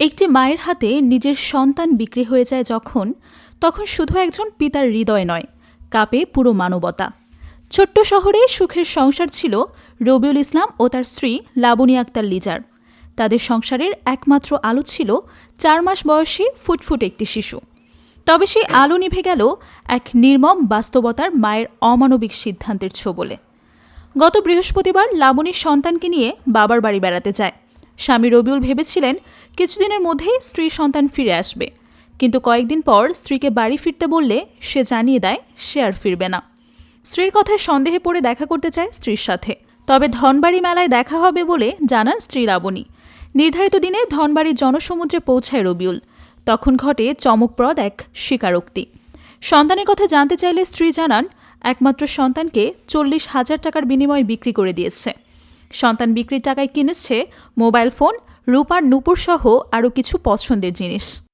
একটি মায়ের হাতে নিজের সন্তান বিক্রি হয়ে যায় যখন, তখন শুধু একজন পিতার হৃদয় নয়, কাপে পুরো মানবতা। ছোট্ট শহরে সুখের সংসার ছিল রবিউল ইসলাম ও তার স্ত্রী লাবণী আক্তার লিজার। তাদের সংসারের একমাত্র আলো ছিল চার মাস বয়সী ফুটফুট একটি শিশু। তবে সেই আলো নিভে গেল এক নির্মম বাস্তবতার মায়ের অমানবিক সিদ্ধান্তের ছোবলে। গত বৃহস্পতিবার লাবণীর সন্তানকে নিয়ে বাবার বাড়ি বেড়াতে যায়। স্বামী রবিউল ভেবেছিলেন কিছুদিনের মধ্যেই স্ত্রী সন্তান ফিরে আসবে। কিন্তু কয়েকদিন পর স্ত্রীকে বাড়ি ফিরতে বললে সে জানিয়ে দেয় সে আর ফিরবে না। স্ত্রীর কথায় সন্দেহে পড়ে দেখা করতে চায় স্ত্রীর সাথে। তবে ধনবাড়ি মেলায় দেখা হবে বলে জানান স্ত্রী লাবণী নির্ধারিত দিনে ধনবাড়ির জনসমুদ্রে পৌঁছায় রবিউল। তখন ঘটে চমকপ্রদ এক স্বীকারোক্তি। সন্তানের কথা জানতে চাইলে স্ত্রী জানান, একমাত্র সন্তানকে চল্লিশ হাজার টাকার বিনিময়ে বিক্রি করে দিয়েছে। সন্তান বিক্রির টাকায় কিনেছে মোবাইল ফোন রূপার নূপুরসহ আরও কিছু পছন্দের জিনিস।